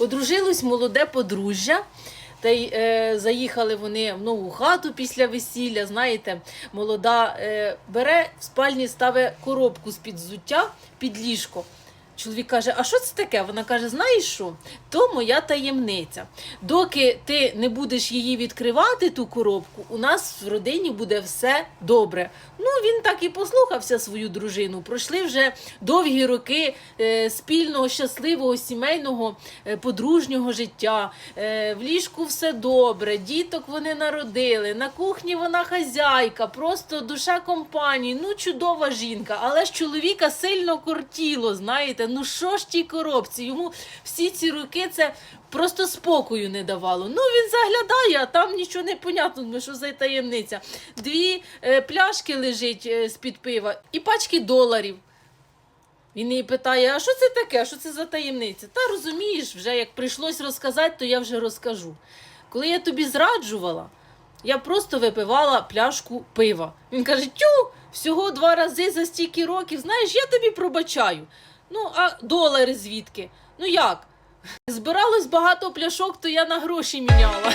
Одружилось молоде подружжя. Та й е, заїхали вони в нову хату після весілля. Знаєте, молода е, бере в спальні, ставить коробку з-під взуття під ліжко. Чоловік каже: А що це таке? Вона каже: Знаєш що? То моя таємниця. Доки ти не будеш її відкривати, ту коробку, у нас в родині буде все добре. Ну він так і послухався свою дружину. Пройшли вже довгі роки е, спільного, щасливого, сімейного, е, подружнього життя. Е, в ліжку все добре, діток вони народили. На кухні вона хазяйка, просто душа компанії. Ну, чудова жінка. Але ж чоловіка сильно кортіло, знаєте. Ну що ж тій коробці? Йому всі ці роки це просто спокою не давало. Ну він заглядає, а там нічого не понятно, ну, що за таємниця. Дві е, пляшки лежить е, з-під пива і пачки доларів. Він її питає: а що це таке? Що це за таємниця? Та розумієш, вже як прийшлось розказати, то я вже розкажу. Коли я тобі зраджувала, я просто випивала пляшку пива. Він каже: Тю, всього два рази за стільки років, знаєш, я тобі пробачаю. Ну, а долари звідки? Ну як? Збиралось багато пляшок, то я на гроші міняла.